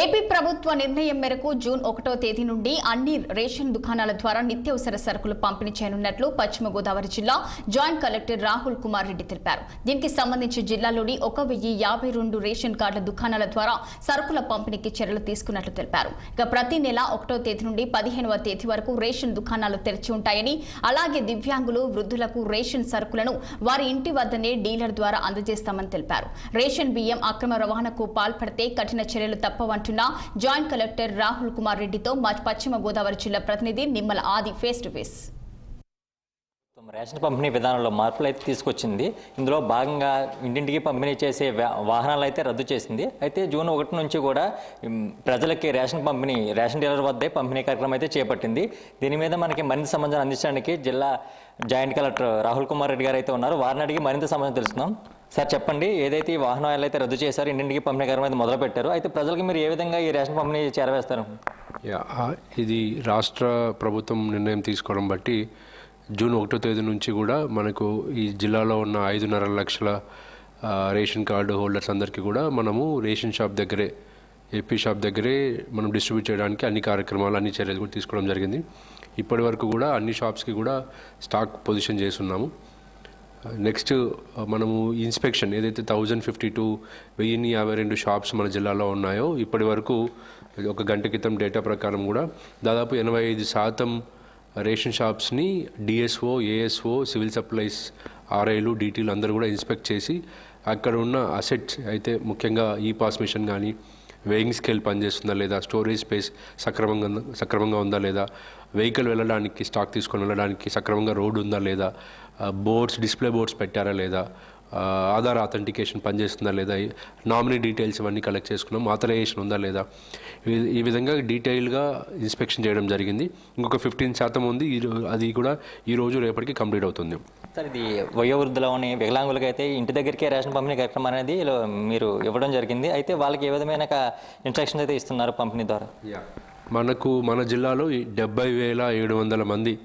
AP ప్రభుత్వ నిర్ణయం మేరకు జూన్ ఒకటో తేదీ నుండి అన్ని రేషన్ దుకాణాల ద్వారా నిత్యావసర సరుకులు పంపిణీ చేయనున్నట్లు పశ్చిమ గోదావరి జిల్లా జాయింట్ కలెక్టర్ రాహుల్ కుమార్ రెడ్డి తెలిపారు. దీనికి సంబంధించి జిల్లాలోని ఒక వెయ్యి యాభై రెండు రేషన్ కార్డుల దుకాణాల ద్వారా సరుకుల పంపిణీకి చర్యలు తీసుకున్నట్లు తెలిపారు. ఇక ప్రతి నెల ఒకటో తేదీ నుండి పదిహేనవ తేదీ వరకు రేషన్ దుకాణాలు తెరిచి ఉంటాయని అలాగే దివ్యాంగులు వృద్ధులకు రేషన్ సరుకులను వారి ఇంటి వద్దనే డీలర్ ద్వారా అందజేస్తామని తెలిపారు. రేషన్ బియ్యం అక్రమ రవాణాకు పాల్పడితే కఠిన చర్యలు తప్పవంటున్న జాయింట్ కలెక్టర్ రాహుల్ కుమార్ రెడ్డితో మా పశ్చిమ గోదావరి జిల్లా ప్రతినిధి నిమ్మల ఆది ఫేస్ టు ఫేస్. రేషన్ పంపిణీ విధానంలో మార్పులు అయితే తీసుకొచ్చింది. ఇందులో భాగంగా ఇంటింటికి పంపిణీ చేసే వా- వాహనాలు అయితే రద్దు చేసింది. అయితే జూన్ ఒకటి నుంచి కూడా ప్రజలకి రేషన్ పంపిణీ రేషన్ డీలర్ వద్దే పంపిణీ కార్యక్రమం అయితే చేపట్టింది. దీని మీద మనకి మరింత సమాచారం అందించడానికి జిల్లా జాయింట్ కలెక్టర్ రాహుల్ కుమార్ రెడ్డి గారు అయితే ఉన్నారు. వారిని అడిగి మరింత సమాచారం తెలుసుకుందాం. సార్ చెప్పండి ఏదైతే ఈ వాహనాలు అయితే రద్దు చేశారో ఇంటింటికి పంపిణీ కార్యక్రమం అయితే మొదలు పెట్టారు అయితే ప్రజలకు మీరు ఏ విధంగా ఈ రేషన్ పంపిణీ చేరవేస్తారు? ఇది రాష్ట్ర ప్రభుత్వం నిర్ణయం తీసుకోవడం బట్టి జూన్ ఒకటో తేదీ నుంచి కూడా మనకు ఈ జిల్లాలో ఉన్న ఐదున్నర లక్షల రేషన్ కార్డు హోల్డర్స్ అందరికీ కూడా మనము రేషన్ షాప్ దగ్గరే ఏపీ షాప్ దగ్గరే మనం డిస్ట్రిబ్యూట్ చేయడానికి అన్ని కార్యక్రమాలు అన్ని చర్యలు కూడా తీసుకోవడం జరిగింది. ఇప్పటి వరకు కూడా అన్ని షాప్స్కి కూడా స్టాక్ పొజిషన్ చేస్తున్నాము. నెక్స్ట్ మనము ఇన్స్పెక్షన్ ఏదైతే థౌజండ్ ఫిఫ్టీ టూ వెయ్యిన్ని యాభై రెండు షాప్స్ మన జిల్లాలో ఉన్నాయో ఇప్పటి వరకు ఒక గంట క్రితం డేటా ప్రకారం కూడా దాదాపు ఎనభై ఐదు శాతం రేషన్ షాప్స్ని డిఎస్ఓ ఏఎస్ఓ సివిల్ సప్లైస్ ఆర్ఐలు డీటీలు అందరూ కూడా ఇన్స్పెక్ట్ చేసి అక్కడ ఉన్న అసెట్స్ అయితే ముఖ్యంగా ఈ పాస్ మిషన్ కానీ వెయింగ్ స్కేల్ పనిచేస్తుందా లేదా? స్టోరేజ్ స్పేస్ సక్రమంగా ఉందా- సక్రమంగా ఉందా లేదా? వెహికల్ వెళ్ళడానికి స్టాక్ తీసుకొని వెళ్ళడానికి సక్రమంగా రోడ్డు ఉందా లేదా? బోర్డ్స్ డిస్ప్లే బోర్డ్స్ పెట్టారా లేదా? ఆధార్ అథెంటికేషన్ పనిచేస్తుందా లేదా? నామినీ డీటెయిల్స్ ఇవన్నీ కలెక్ట్ చేసుకున్నాం. ఆథరైజేషన్ ఉందా లేదా? ఈ- విధంగా డీటెయిల్గా ఇన్స్పెక్షన్ చేయడం జరిగింది. ఇంకొక ఫిఫ్టీన్ శాతం ఉంది. అది కూడా ఈ రోజు రేపటికి కంప్లీట్ అవుతుంది. సార్ ఇది వయోవృద్ధులని వికలాంగులకి అయితే ఇంటి దగ్గరికే రేషన్ పంపిణీ కార్యక్రమం అనేది మీరు ఇవ్వడం జరిగింది. అయితే వాళ్ళకి ఏ విధమైన ఇన్స్ట్రక్షన్స్ అయితే ఇస్తున్నారు పంపిణీ ద్వారా? మనకు మన జిల్లాలో డెబ్బై వేల ఏడు వందల మంది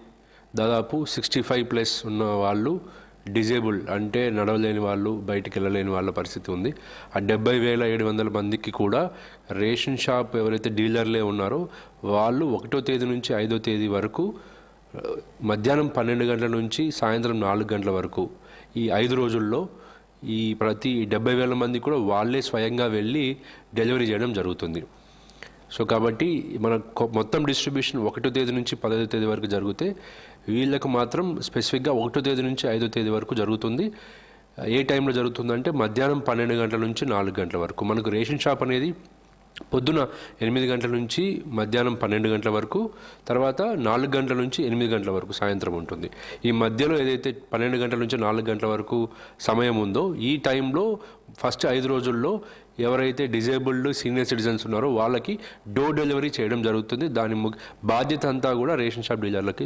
దాదాపు సిక్స్టీ ఫైవ్ ప్లస్ ఉన్న వాళ్ళు డిజేబుల్ అంటే నడవలేని వాళ్ళు బయటికి వెళ్ళలేని వాళ్ళ పరిస్థితి ఉంది. ఆ డెబ్బై వేల ఏడు వందల మందికి కూడా రేషన్ షాప్ ఎవరైతే డీలర్లే ఉన్నారో వాళ్ళు ఒకటో తేదీ నుంచి ఐదో తేదీ వరకు మధ్యాహ్నం పన్నెండు గంటల నుంచి సాయంత్రం నాలుగు గంటల వరకు ఈ ఐదు రోజుల్లో ఈ ప్రతి డెబ్బై వేల మంది కూడా వాళ్ళే స్వయంగా వెళ్ళి డెలివరీ చేయడం జరుగుతుంది. సో కాబట్టి మన మొత్తం డిస్ట్రిబ్యూషన్ ఒకటో తేదీ నుంచి పదహైదో తేదీ వరకు జరిగితే వీళ్ళకు మాత్రం స్పెసిఫిక్గా ఒకటో తేదీ నుంచి ఐదో తేదీ వరకు జరుగుతుంది. ఏ టైంలో జరుగుతుందంటే మధ్యాహ్నం పన్నెండు గంటల నుంచి నాలుగు గంటల వరకు. మనకు రేషన్ షాప్ అనేది పొద్దున ఎనిమిది గంటల నుంచి మధ్యాహ్నం పన్నెండు గంటల వరకు తర్వాత నాలుగు గంటల నుంచి ఎనిమిది గంటల వరకు సాయంత్రం ఉంటుంది. ఈ మధ్యలో ఏదైతే పన్నెండు గంటల నుంచి నాలుగు గంటల వరకు సమయం ఉందో ఈ టైంలో ఫస్ట్ ఐదు రోజుల్లో ఎవరైతే డిజేబుల్డ్ సీనియర్ సిటిజన్స్ ఉన్నారో వాళ్ళకి డోర్ డెలివరీ చేయడం జరుగుతుంది. దాని ము- బాధ్యత అంతా కూడా రేషన్ షాప్ డీలర్లకి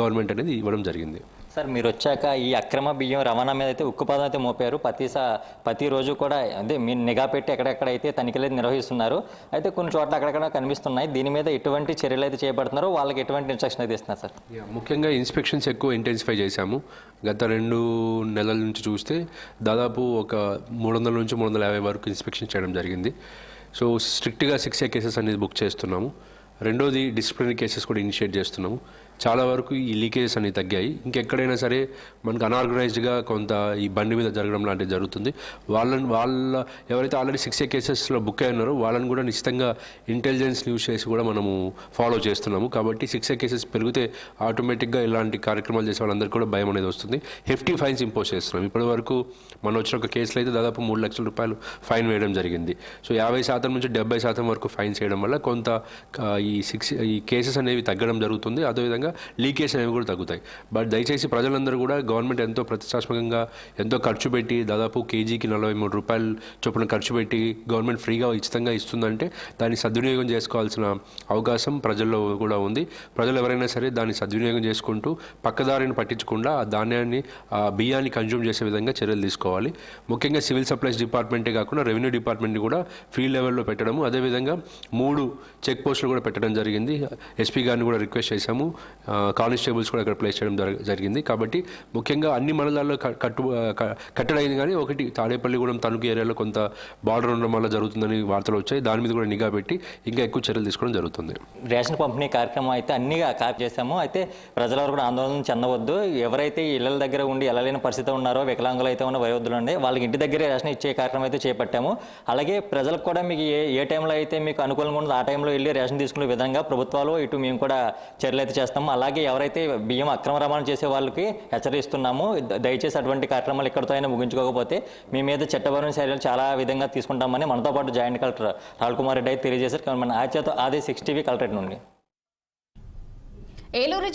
గవర్నమెంట్ అనేది ఇవ్వడం జరిగింది. సార్ మీరు వచ్చాక ఈ అక్రమ బియ్యం రవాణా మీద అయితే ఉక్కుపాదం అయితే మోపారు. ప్రతిసా ప్రతిరోజు కూడా అదే మీరు నిఘా పెట్టి ఎక్కడెక్కడైతే తనిఖీలు అయితే నిర్వహిస్తున్నారు అయితే కొన్ని చోట్ల అక్కడక్కడ కనిపిస్తున్నాయి. దీని మీద ఎటువంటి చర్యలు అయితే చేపడుతున్నారో వాళ్ళకి ఎటువంటి ఇన్స్ట్రక్షన్ అయితే ఇస్తున్నారు సార్? ముఖ్యంగా ఇన్స్పెక్షన్స్ ఎక్కువ ఇంటెన్సిఫై చేశాము. గత రెండు నెలల నుంచి చూస్తే దాదాపు ఒక మూడు వందల నుంచి మూడు వందల యాభై వరకు ఇన్స్పెక్షన్ చేయడం జరిగింది. సో స్ట్రిక్ట్గా సిక్స్ ఏ కేసెస్ అనేది బుక్ చేస్తున్నాము. రెండోది డిసిప్లినరీ కేసెస్ కూడా ఇనిషియేట్ చేస్తున్నాము. చాలా వరకు ఈ లీకేజెస్ అనేవి తగ్గాయి. ఇంకెక్కడైనా సరే మనకు అనార్గనైజ్డ్గా కొంత ఈ బండి మీద జరగడం లాంటివి జరుగుతుంది. వాళ్ళని వాళ్ళ ఎవరైతే ఆల్రెడీ సిక్స్ ఏ కేసెస్లో బుక్ అయి ఉన్నారో వాళ్ళని కూడా నిశ్చితంగా ఇంటెలిజెన్స్ యూస్ చేసి కూడా మనము ఫాలో చేస్తున్నాము. కాబట్టి సిక్స్ ఏ కేసెస్ పెరిగితే ఆటోమేటిక్గా ఇలాంటి కార్యక్రమాలు చేసే వాళ్ళందరికీ కూడా భయం అనేది వస్తుంది. హెఫ్టీ ఫైన్స్ ఇంపోజ్ చేస్తున్నాం. ఇప్పటి వరకు మన వచ్చిన ఒక కేసులో అయితే దాదాపు మూడు లక్షల రూపాయలు ఫైన్ వేయడం జరిగింది. సో యాభై శాతం నుంచి డెబ్బై శాతం వరకు ఫైన్స్ వేయడం వల్ల కొంత ఈ సిక్స్ ఈ కేసెస్ అనేవి తగ్గడం జరుగుతుంది. అదేవిధంగా లీకేజ్ అనేవి కూడా తగ్గుతాయి. బట్ దయచేసి ప్రజలందరూ కూడా గవర్నమెంట్ ఎంతో ప్రతిష్టాత్మకంగా ఎంతో ఖర్చు పెట్టి దాదాపు కేజీకి నలభై మూడు రూపాయలు చొప్పున ఖర్చు పెట్టి గవర్నమెంట్ ఫ్రీగా ఉచితంగా ఇస్తుందంటే దాన్ని సద్వినియోగం చేసుకోవాల్సిన అవకాశం ప్రజల్లో కూడా ఉంది. ప్రజలు ఎవరైనా సరే దాన్ని సద్వినియోగం చేసుకుంటూ పక్కదారిని పట్టించకుండా ఆ ధాన్యాన్ని ఆ బియ్యాన్ని కన్జ్యూమ్ చేసే విధంగా చర్యలు తీసుకోవాలి. ముఖ్యంగా సివిల్ సప్లైస్ డిపార్ట్మెంటే కాకుండా రెవెన్యూ డిపార్ట్మెంట్ని కూడా ఫీల్డ్ లెవెల్లో పెట్టడము. అదేవిధంగా మూడు చెక్ పోస్టులు కూడా పెట్టడం జరిగింది. ఎస్పీ గారిని కూడా రిక్వెస్ట్ చేశాము. కానిస్టేబుల్స్ కూడా అక్కడ ప్లేస్ చేయడం జరిగింది. కాబట్టి ముఖ్యంగా అన్ని మండలాల్లో కట్టు కట్టడైంది కానీ ఒకటి తాడేపల్లిగూడెం తణుకు ఏరియాలో కొంత బార్డర్ ఉండడం వల్ల జరుగుతుందని వార్తలు వచ్చాయి. దాని మీద కూడా నిఘా పెట్టి ఇంకా ఎక్కువ చర్యలు తీసుకోవడం జరుగుతుంది. రేషన్ పంపిణీ కార్యక్రమం అయితే అన్ని కాపీ చేశాము. అయితే ప్రజలవారు కూడా ఆందోళన చెందవద్దు. ఎవరైతే ఇళ్ళ దగ్గర ఉండి వెళ్ళలేని పరిస్థితి ఉన్నారో వికలాంగులు అయితే ఉన్న వయోధులు ఉండి వాళ్ళకి ఇంటి దగ్గరే రేషన్ ఇచ్చే కార్యక్రమం అయితే చేపట్టాము. అలాగే ప్రజలకు కూడా మీకు ఏ ఏ టైంలో అయితే మీకు అనుకూలంగా ఉందో ఆ టైంలో వెళ్ళి రేషన్ తీసుకునే విధంగా ప్రభుత్వాలు ఇటు మేము కూడా చర్యలు అయితే చేస్తాము. అలాగే ఎవరైతే బియ్యం అక్రమ రవాణా చేసే వాళ్ళకి హెచ్చరిస్తున్నాము దయచేసి అటువంటి కార్యక్రమాలు ఇక్కడితో అయినా ముగించుకోకపోతే మీ మీద చట్టపరమైన చర్యలు చాలా విధంగా తీసుకుంటామని మనతో పాటు జాయింట్ కలెక్టర్ రాహుల్ కుమార్ రెడ్డి అయితే తెలియజేశారు. మన ఆచేత ఆది సిక్స్ టీవీ కలెక్టర్ నుండి. ఏలూరు